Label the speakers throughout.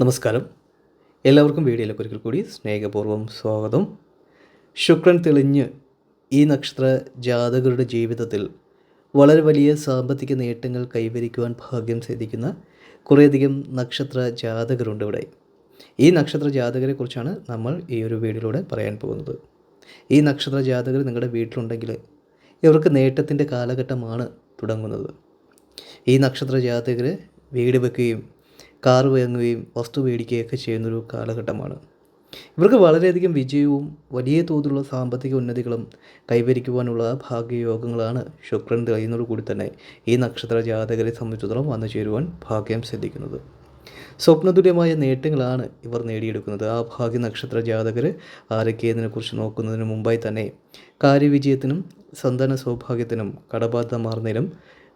Speaker 1: നമസ്കാരം. എല്ലാവർക്കും വീഡിയോയിലേക്ക് ഒരിക്കൽ കൂടി സ്നേഹപൂർവം സ്വാഗതം. ശുക്രൻ തെളിഞ്ഞ് ഈ നക്ഷത്ര ജാതകരുടെ ജീവിതത്തിൽ വളരെ വലിയ സാമ്പത്തിക നേട്ടങ്ങൾ കൈവരിക്കുവാൻ ഭാഗ്യം സിദ്ധിക്കുന്ന കുറേയധികം നക്ഷത്ര ജാതകരുണ്ട് ഇവിടെ. ഈ നക്ഷത്ര ജാതകരെക്കുറിച്ചാണ് നമ്മൾ ഈ ഒരു വീഡിയോയിലൂടെ പറയാൻ പോകുന്നത്. ഈ നക്ഷത്ര ജാതകർ നിങ്ങളുടെ വീട്ടിലുണ്ടെങ്കിൽ ഇവർക്ക് നേട്ടത്തിന്റെ കാലഘട്ടമാണ് തുടങ്ങുന്നത്. ഈ നക്ഷത്ര ജാതകർ വീട് വെക്കുകയും കാർ വാങ്ങുകയും വസ്തു മേടിക്കുകയൊക്കെ ചെയ്യുന്നൊരു കാലഘട്ടമാണ്. ഇവർക്ക് വളരെയധികം വിജയവും വലിയ തോതിലുള്ള സാമ്പത്തിക ഉന്നതികളും കൈവരിക്കുവാനുള്ള ഭാഗ്യയോഗങ്ങളാണ് ശുക്രൻ തെളിയുന്നതോടുകൂടി തന്നെ ഈ നക്ഷത്ര ജാതകരെ സംബന്ധിച്ചിടത്തോളം വന്നു ചേരുവാൻ ഭാഗ്യം സിദ്ധിക്കുന്നത്. സ്വപ്നതുല്യമായ നേട്ടങ്ങളാണ് ഇവർ നേടിയെടുക്കുന്നത്. ആ ഭാഗ്യ നക്ഷത്ര ജാതകർ ആരൊക്കെയതിനെക്കുറിച്ച് നോക്കുന്നതിന് മുമ്പായി തന്നെ കാര്യവിജയത്തിനും സന്താന സൗഭാഗ്യത്തിനും കടബാധ മാറുന്നതിനും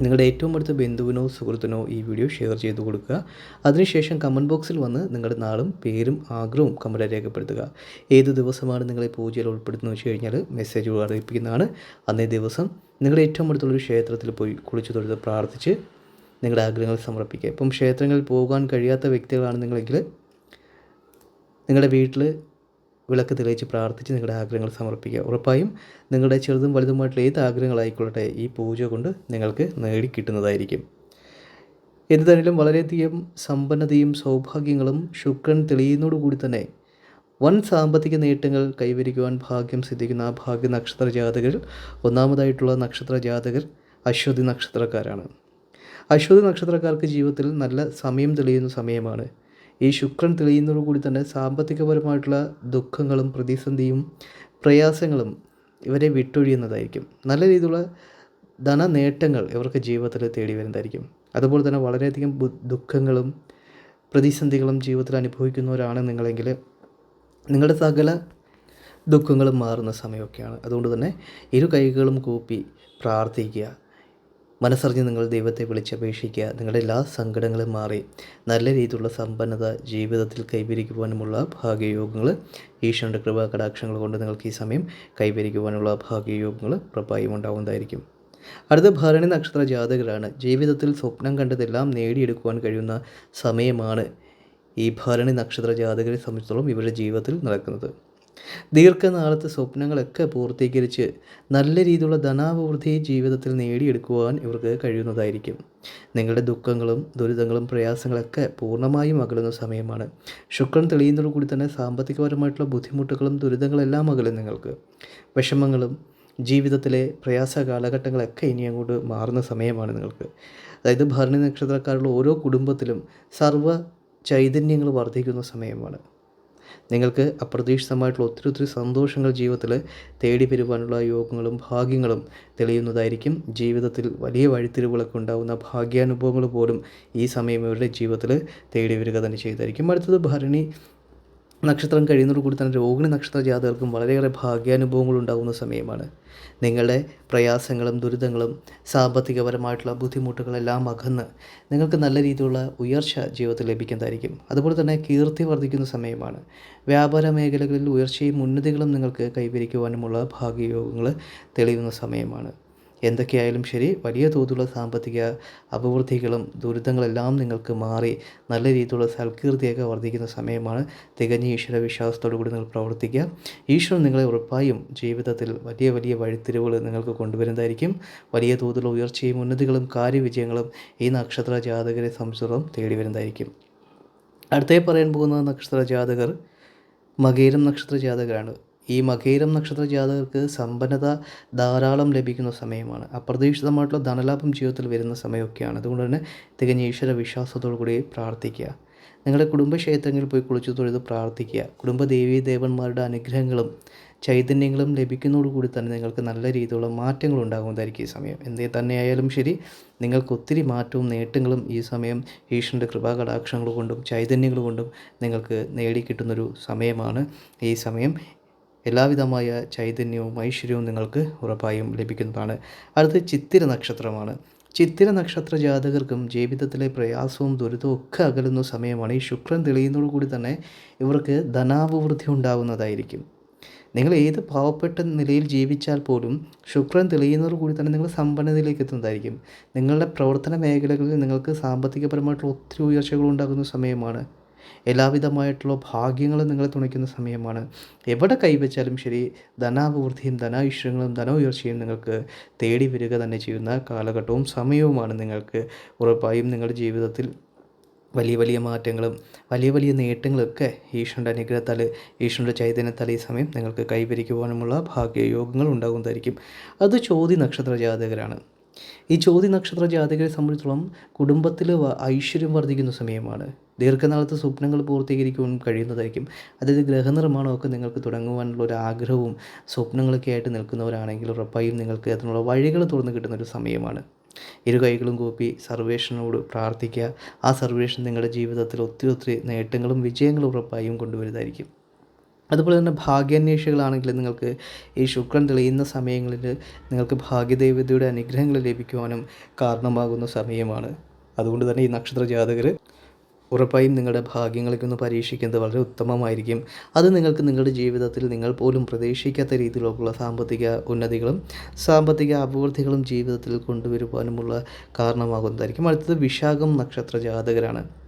Speaker 1: നിങ്ങളുടെ ഏറ്റവും അടുത്ത ബന്ധുവിനോ സുഹൃത്തിനോ ഈ വീഡിയോ ഷെയർ ചെയ്ത് കൊടുക്കുക. അതിനുശേഷം കമന്റ് ബോക്സിൽ വന്ന് നിങ്ങളുടെ നാളും പേരും ആഗ്രഹവും കമന്റ് രേഖപ്പെടുത്തുക. ഏത് ദിവസമാണ് നിങ്ങളെ പൂജയിൽ ഉൾപ്പെടുത്തുന്നത് വെച്ച് കഴിഞ്ഞാൽ മെസ്സേജ് അറിയിപ്പിക്കുന്നതാണ്. അന്നേ ദിവസം നിങ്ങളുടെ ഏറ്റവും അടുത്തുള്ളൊരു ക്ഷേത്രത്തിൽ പോയി കുളിച്ചു തൊഴുത് പ്രാർത്ഥിച്ച് നിങ്ങളുടെ ആഗ്രഹങ്ങൾ സമർപ്പിക്കുക. ഇപ്പം ക്ഷേത്രങ്ങളിൽ പോകാൻ കഴിയാത്ത വ്യക്തികളാണ് നിങ്ങളെങ്കിൽ നിങ്ങളുടെ വീട്ടിൽ വിളക്ക് തെളിയിച്ച് പ്രാർത്ഥിച്ച് നിങ്ങളുടെ ആഗ്രഹങ്ങൾ സമർപ്പിക്കുക. ഉറപ്പായും നിങ്ങളുടെ ചെറുതും വലുതുമായിട്ടുള്ള ഏത് ആഗ്രഹങ്ങളായിക്കൊള്ളട്ടെ ഈ പൂജ കൊണ്ട് നിങ്ങൾക്ക് നേടിക്കിട്ടുന്നതായിരിക്കും. എന്തുതന്നെയും വളരെയധികം സമ്പന്നതയും സൗഭാഗ്യങ്ങളും ശുക്രൻ തെളിയുന്നതോടുകൂടി തന്നെ വൻ സാമ്പത്തിക നേട്ടങ്ങൾ കൈവരിക്കുവാൻ ഭാഗ്യം സിദ്ധിക്കുന്ന ആ ഭാഗ്യ നക്ഷത്ര ജാതകരിൽ ഒന്നാമതായിട്ടുള്ള നക്ഷത്ര ജാതകർ അശ്വതി നക്ഷത്രക്കാരാണ്. അശ്വതി നക്ഷത്രക്കാർക്ക് ജീവിതത്തിൽ നല്ല സമയം തെളിയുന്ന സമയമാണ്. ഈ ശുക്രൻ തെളിയുന്നതോടുകൂടി തന്നെ സാമ്പത്തികപരമായിട്ടുള്ള ദുഃഖങ്ങളും പ്രതിസന്ധിയും പ്രയാസങ്ങളും ഇവരെ വിട്ടൊഴിയുന്നതായിരിക്കും. നല്ല രീതിയിലുള്ള ധന നേട്ടങ്ങൾ ഇവർക്ക് ജീവിതത്തിൽ തേടി വരുന്നതായിരിക്കും. അതുപോലെ തന്നെ വളരെയധികം ദുഃഖങ്ങളും പ്രതിസന്ധികളും ജീവിതത്തിൽ അനുഭവിക്കുന്നവരാണ് നിങ്ങളെങ്കിൽ നിങ്ങളുടെ സകല ദുഃഖങ്ങളും മാറുന്ന സമയമൊക്കെയാണ്. അതുകൊണ്ട് തന്നെ ഇരു കൈകളും കൂപ്പി പ്രാർത്ഥിക്കുക. മനസ്സറിഞ്ഞ് നിങ്ങൾ ദൈവത്തെ വിളിച്ചപേക്ഷിക്കുക. നിങ്ങളുടെ എല്ലാ സങ്കടങ്ങളും മാറി. നല്ല രീതിയിലുള്ള സമ്പന്നത ജീവിതത്തിൽ കൈവരിക്കുവാനുമുള്ള ഭാഗ്യയോഗങ്ങൾ ഈശ്വരന്റെ കൃപ കടാക്ഷങ്ങൾ കൊണ്ട് നിങ്ങൾക്ക് ഈ സമയം കൈവരിക്കുവാനുള്ള ഭാഗ്യയോഗങ്ങൾ ഉറപ്പായും ഉണ്ടാവുന്നതായിരിക്കും. അടുത്ത ഭരണി നക്ഷത്ര ജാതകരാണ്. ജീവിതത്തിൽ സ്വപ്നം കണ്ടതെല്ലാം നേടിയെടുക്കുവാൻ കഴിയുന്ന സമയമാണ് ഈ ഭരണി നക്ഷത്ര ജാതകരെ സംബന്ധിച്ചിടത്തോളം ഇവരുടെ ജീവിതത്തിൽ നടക്കുന്നത്. ദീർഘനാളത്തെ സ്വപ്നങ്ങളൊക്കെ പൂർത്തീകരിച്ച് നല്ല രീതിയിലുള്ള ധനാഭിവൃദ്ധി ജീവിതത്തിൽ നേടിയെടുക്കുവാൻ ഇവർക്ക് കഴിയുന്നതായിരിക്കും. നിങ്ങളുടെ ദുഃഖങ്ങളും ദുരിതങ്ങളും പ്രയാസങ്ങളൊക്കെ പൂർണമായും അകലുന്ന സമയമാണ്. ശുക്രൻ തെളിയുന്നതോടുകൂടി തന്നെ സാമ്പത്തികപരമായിട്ടുള്ള ബുദ്ധിമുട്ടുകളും ദുരിതങ്ങളെല്ലാം അകലും നിങ്ങൾക്ക്. വിഷമങ്ങളും ജീവിതത്തിലെ പ്രയാസ കാലഘട്ടങ്ങളൊക്കെ ഇനി അങ്ങോട്ട് മാറുന്ന സമയമാണ് നിങ്ങൾക്ക്. അതായത് ഭരണി നക്ഷത്രക്കാരുള്ള ഓരോ കുടുംബത്തിലും സർവ ചൈതന്യങ്ങൾ വർദ്ധിക്കുന്ന സമയമാണ്. നിങ്ങൾക്ക് അപ്രതീക്ഷിതമായിട്ടുള്ള ഒത്തിരി ഒത്തിരി സന്തോഷങ്ങൾ ജീവിതത്തിൽ തേടി വരുവാനുള്ള യോഗങ്ങളും ഭാഗ്യങ്ങളും തെളിയുന്നതായിരിക്കും. ജീവിതത്തിൽ വലിയ വഴിത്തിരിവുകളൊക്കെ ഉണ്ടാകുന്ന ഭാഗ്യാനുഭവങ്ങൾ പോലും ഈ സമയം ഇവരുടെ ജീവിതത്തിൽ തേടി വരിക തന്നെ ചെയ്തായിരിക്കും അടുത്തത് ഭരണി നക്ഷത്രം കഴിയുന്നതോട് കൂടി തന്നെ രോഹിണി നക്ഷത്ര ജാതകർക്കും വളരെയേറെ ഭാഗ്യാനുഭവങ്ങൾ ഉണ്ടാകുന്ന സമയമാണ്. നിങ്ങളുടെ പ്രയാസങ്ങളും ദുരിതങ്ങളും സാമ്പത്തികപരമായിട്ടുള്ള ബുദ്ധിമുട്ടുകളെല്ലാം അകന്ന് നിങ്ങൾക്ക് നല്ല രീതിയിലുള്ള ഉയർച്ച ജീവിതത്തിൽ ലഭിക്കുന്നതായിരിക്കും. അതുപോലെ തന്നെ കീർത്തി വർദ്ധിക്കുന്ന സമയമാണ്. വ്യാപാര മേഖലകളിൽ ഉയർച്ചയും ഉന്നതികളും നിങ്ങൾക്ക് കൈവരിക്കുവാനുമുള്ള ഭാഗ്യയോഗങ്ങൾ തെളിയുന്ന സമയമാണ്. എന്തൊക്കെയായാലും ശരി വലിയ തോതിലുള്ള സാമ്പത്തിക അഭിവൃദ്ധികളും ദുരിതങ്ങളെല്ലാം നിങ്ങൾക്ക് മാറി നല്ല രീതിയിലുള്ള സൽകീർത്തിയൊക്കെ വർദ്ധിക്കുന്ന സമയമാണ് തികഞ്ഞ ഈശ്വര വിശ്വാസത്തോടു കൂടി നിങ്ങൾ പ്രവർത്തിക്കുക. ഈശ്വരൻ നിങ്ങളെ ഉറപ്പായും ജീവിതത്തിൽ വലിയ വലിയ വഴിത്തിരിവുകൾ നിങ്ങൾക്ക് കൊണ്ടുവരുന്നതായിരിക്കും. വലിയ തോതിലുള്ള ഉയർച്ചയും ഉന്നതികളും കാര്യവിജയങ്ങളും ഈ നക്ഷത്ര ജാതകരെ സംബന്ധിച്ചിടത്തോളം തേടി വരുന്നതായിരിക്കും. അടുത്തേ പറയാൻ പോകുന്ന നക്ഷത്ര ജാതകർ മകേരം നക്ഷത്ര ജാതകരാണ്. ഈ മകേരം നക്ഷത്ര ജാതകർക്ക് സമ്പന്നത ധാരാളം ലഭിക്കുന്ന സമയമാണ്. അപ്രതീക്ഷിതമായിട്ടുള്ള ധനലാഭം ജീവിതത്തിൽ വരുന്ന സമയമൊക്കെയാണ്. അതുകൊണ്ട് തന്നെ തികഞ്ഞ ഈശ്വര വിശ്വാസത്തോടു കൂടി പ്രാർത്ഥിക്കുക. നിങ്ങളുടെ കുടുംബക്ഷേത്രങ്ങളിൽ പോയി കുളിച്ചു തൊഴുത് പ്രാർത്ഥിക്കുക. കുടുംബ ദേവീ ദേവന്മാരുടെ അനുഗ്രഹങ്ങളും ചൈതന്യങ്ങളും ലഭിക്കുന്നതോടുകൂടി തന്നെ നിങ്ങൾക്ക് നല്ല രീതിയിലുള്ള മാറ്റങ്ങൾ ഉണ്ടാകുന്നതായിരിക്കും ഈ സമയം. എന്തേ തന്നെയായാലും ശരി നിങ്ങൾക്ക് ഒത്തിരി മാറ്റവും നേട്ടങ്ങളും ഈ സമയം ഈശ്വരന്റെ കൃപാകടാക്ഷങ്ങൾ കൊണ്ടും ചൈതന്യങ്ങൾ കൊണ്ടും നിങ്ങൾക്ക് നേടിക്കിട്ടുന്നൊരു സമയമാണ് ഈ സമയം. എല്ലാവിധമായ ചൈതന്യവും ഐശ്വര്യവും നിങ്ങൾക്ക് ഉറപ്പായും ലഭിക്കുന്നതാണ്. അടുത്ത ചിത്തിര നക്ഷത്രമാണ്. ചിത്തിര നക്ഷത്ര ജാതകർക്കും ജീവിതത്തിലെ പ്രയാസവും ദുരിതവും ഒക്കെ അകലുന്ന സമയമാണ് ഈ ശുക്രൻ തെളിയുന്നതോടുകൂടി തന്നെ ഇവർക്ക് ധനാഭിവൃദ്ധി ഉണ്ടാകുന്നതായിരിക്കും നിങ്ങൾ ഏത് പാവപ്പെട്ട നിലയിൽ ജീവിച്ചാൽ പോലും ശുക്രൻ തെളിയുന്നതോടുകൂടി തന്നെ നിങ്ങൾ സമ്പന്നതയിലേക്ക് എത്തുന്നതായിരിക്കും. നിങ്ങളുടെ പ്രവർത്തന മേഖലകളിൽ നിങ്ങൾക്ക് സാമ്പത്തികപരമായിട്ടുള്ള ഒത്തിരി ഉയർച്ചകൾ ഉണ്ടാകുന്ന സമയമാണ്. എല്ലാവിധമായിട്ടുള്ള ഭാഗ്യങ്ങളും നിങ്ങളെ തുണയ്ക്കുന്ന സമയമാണ്. എവിടെ കൈവച്ചാലും ശരി ധനാഭിവൃദ്ധിയും ധനായുഷ്യങ്ങളും ധന ഉയർച്ചയും നിങ്ങൾക്ക് തേടി വരിക തന്നെ ചെയ്യുന്ന കാലഘട്ടവും സമയവുമാണ് നിങ്ങൾക്ക്. ഉറപ്പായും നിങ്ങളുടെ ജീവിതത്തിൽ വലിയ വലിയ മാറ്റങ്ങളും വലിയ വലിയ നേട്ടങ്ങളൊക്കെ ഈശ്വരന്റെ അനുഗ്രഹത്താൽ ഈശ്വരന്റെ ചൈതന്യത്താൽ ഈ സമയം നിങ്ങൾക്ക് കൈവരിക്കുവാനുമുള്ള ഭാഗ്യയോഗങ്ങൾ ഉണ്ടാകുന്നതായിരിക്കും. അത് ചോതി നക്ഷത്ര ജാതകരാണ് ഈ ചോതി നക്ഷത്ര ജാതകരെ സംബന്ധിച്ചിടത്തോളം കുടുംബത്തിൽ ഐശ്വര്യം വർദ്ധിക്കുന്ന സമയമാണ്. ദീർഘനാളത്തെ സ്വപ്നങ്ങൾ പൂർത്തീകരിക്കുവാൻ കഴിയുന്നതായിരിക്കും. അതായത് ഗ്രഹനിർമ്മാണമൊക്കെ നിങ്ങൾക്ക് തുടങ്ങുവാനുള്ള ഒരു ആഗ്രഹവും സ്വപ്നങ്ങളൊക്കെ ആയിട്ട് നിൽക്കുന്നവരാണെങ്കിൽ ഉറപ്പായും നിങ്ങൾക്ക് അതിനുള്ള വഴികൾ തുറന്നു കിട്ടുന്ന ഒരു സമയമാണ്. ഇരു കൈകളും കൂപ്പി സർവേഷനോട് പ്രാർത്ഥിക്കുക. ആ സർവേഷൻ നിങ്ങളുടെ ജീവിതത്തിൽ ഒത്തിരി ഒത്തിരി നേട്ടങ്ങളും വിജയങ്ങളും ഉറപ്പായും കൊണ്ടുവരുന്നതായിരിക്കും. അതുപോലെ തന്നെ ഭാഗ്യാന്വേഷികളാണെങ്കിൽ നിങ്ങൾക്ക് ഈ ശുക്രൻ തെളിയുന്ന സമയങ്ങളിൽ നിങ്ങൾക്ക് ഭാഗ്യദേവതയുടെ അനുഗ്രഹങ്ങൾ ലഭിക്കുവാനും കാരണമാകുന്ന സമയമാണ്. അതുകൊണ്ട് തന്നെ ഈ നക്ഷത്ര ജാതകർ ഉറപ്പായും നിങ്ങളുടെ ഭാഗ്യങ്ങളൊക്കെ പരീക്ഷിക്കുന്നത് വളരെ ഉത്തമമായിരിക്കും. അത് നിങ്ങൾക്ക് നിങ്ങളുടെ ജീവിതത്തിൽ നിങ്ങൾ പോലും പ്രതീക്ഷിക്കാത്ത രീതിയിലുള്ള സാമ്പത്തിക ഉന്നതികളും സാമ്പത്തിക അഭിവൃദ്ധികളും ജീവിതത്തിൽ കൊണ്ടുവരുവാനുമുള്ള കാരണമാകുന്നതായിരിക്കും. അടുത്തത് വിശാഖം നക്ഷത്ര ജാതകരാണ്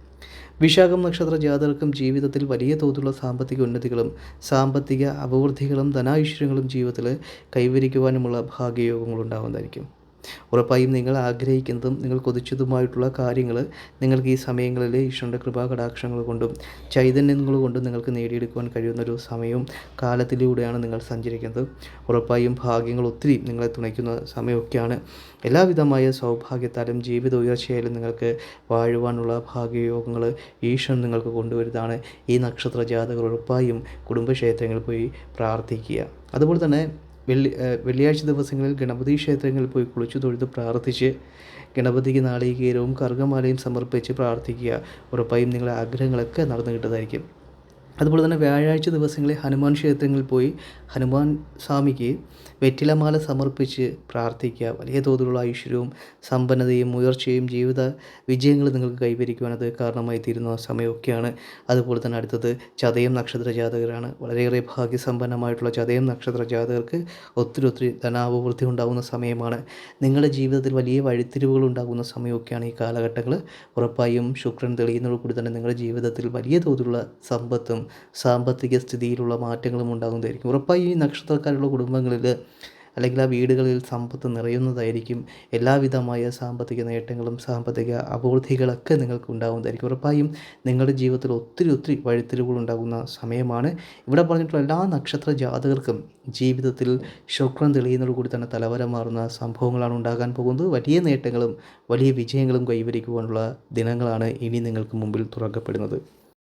Speaker 1: വിശാഖം നക്ഷത്ര ജാതകർക്കും ജീവിതത്തിൽ വലിയ തോതിലുള്ള സാമ്പത്തിക ഉന്നതികളും സാമ്പത്തിക അഭിവൃദ്ധികളും ധനായുശ്വര്യങ്ങളും ജീവിതത്തിൽ കൈവരിക്കുവാനുമുള്ള ഭാഗ്യയോഗങ്ങൾ ഉണ്ടാകുന്നതായിരിക്കും ഉറപ്പായും നിങ്ങൾ ആഗ്രഹിക്കുന്നതും നിങ്ങൾ കൊതിച്ചതുമായിട്ടുള്ള കാര്യങ്ങൾ നിങ്ങൾക്ക് ഈ സമയങ്ങളിൽ ഈശ്വരന്റെ കൃപാകടാക്ഷങ്ങൾ കൊണ്ടും ചൈതന്യങ്ങൾ കൊണ്ടും നിങ്ങൾക്ക് നേടിയെടുക്കുവാൻ കഴിയുന്ന ഒരു സമയവും കാലത്തിലൂടെയാണ് നിങ്ങൾ സഞ്ചരിക്കുന്നത്. ഉറപ്പായും ഭാഗ്യങ്ങൾ ഒത്തിരി നിങ്ങളെ തുണയ്ക്കുന്ന സമയമൊക്കെയാണ്. എല്ലാവിധമായ സൗഭാഗ്യത്താലും ജീവിത ഉയർച്ചയായാലും നിങ്ങൾക്ക് വാഴുവാനുള്ള ഭാഗ്യയോഗങ്ങൾ ഈശ്വരൻ നിങ്ങൾക്ക് കൊണ്ടുവരുന്നതാണ്. ഈ നക്ഷത്ര ജാതകർ ഉറപ്പായും കുടുംബക്ഷേത്രങ്ങളിൽ പോയി പ്രാർത്ഥിക്കുക. അതുപോലെ തന്നെ വെള്ളി വെള്ളിയാഴ്ച ദിവസങ്ങളിൽ ഗണപതി ക്ഷേത്രങ്ങളിൽ പോയി കുളിച്ചു തൊഴുത് പ്രാർത്ഥിച്ച് ഗണപതിക്ക് നാളികേരവും കറുകമാലയും സമർപ്പിച്ച് പ്രാർത്ഥിക്കുക. ഉറപ്പായും നിങ്ങളുടെ ആഗ്രഹങ്ങളൊക്കെ നടന്നു കിട്ടുന്നതായിരിക്കും അതുപോലെ തന്നെ വ്യാഴാഴ്ച ദിവസങ്ങളിൽ ഹനുമാൻ ക്ഷേത്രങ്ങളിൽ പോയി ഹനുമാൻ സ്വാമിക്ക് വെറ്റിലമാല സമർപ്പിച്ച് പ്രാർത്ഥിക്കുക. വലിയ തോതിലുള്ള ഐശ്വര്യവും സമ്പന്നതയും ഉയർച്ചയും ജീവിത വിജയങ്ങൾ നിങ്ങൾക്ക് കൈവരിക്കുവാൻ അത് കാരണമായി തീരുന്ന സമയമൊക്കെയാണ്. അതുപോലെ തന്നെ അടുത്തത് ചതയം നക്ഷത്ര ജാതകരാണ്. വളരെയേറെ ഭാഗ്യസമ്പന്നമായിട്ടുള്ള ചതയം നക്ഷത്ര ജാതകർക്ക് ഒത്തിരി ഒത്തിരി ധനാഭിവൃദ്ധി ഉണ്ടാകുന്ന സമയമാണ്. നിങ്ങളുടെ ജീവിതത്തിൽ വലിയ വഴിത്തിരിവുകൾ ഉണ്ടാകുന്ന സമയമൊക്കെയാണ് ഈ കാലഘട്ടങ്ങൾ. ഉറപ്പായും ശുക്രൻ തെളിയുന്നതോടുകൂടി തന്നെ നിങ്ങളുടെ ജീവിതത്തിൽ വലിയ തോതിലുള്ള സമ്പത്തും സാമ്പത്തിക സ്ഥിതിയിലുള്ള മാറ്റങ്ങളും ഉണ്ടാകുന്നതായിരിക്കും. ഉറപ്പായും ഈ നക്ഷത്രക്കാരുള്ള കുടുംബങ്ങളിൽ അല്ലെങ്കിൽ ആ വീടുകളിൽ സമ്പത്ത് നിറയുന്നതായിരിക്കും. എല്ലാവിധമായ സാമ്പത്തിക നേട്ടങ്ങളും സാമ്പത്തിക അപൂർത്തികളൊക്കെ നിങ്ങൾക്ക് ഉണ്ടാകുന്നതായിരിക്കും. ഉറപ്പായും നിങ്ങളുടെ ജീവിതത്തിൽ ഒത്തിരി ഒത്തിരി വഴിത്തിരിവുകൾ ഉണ്ടാകുന്ന സമയമാണ്. ഇവിടെ പറഞ്ഞിട്ടുള്ള എല്ലാ നക്ഷത്ര ജാതകർക്കും ജീവിതത്തിൽ ശുക്രൻ തെളിയുന്നതോടുകൂടി തന്നെ തലവര മാറുന്ന സംഭവങ്ങളാണ് ഉണ്ടാകാൻ പോകുന്നത്. വലിയ നേട്ടങ്ങളും വലിയ വിജയങ്ങളും കൈവരിക്കുവാനുള്ള ദിനങ്ങളാണ് ഇനി നിങ്ങൾക്ക് മുമ്പിൽ തുറക്കപ്പെടുന്നത്.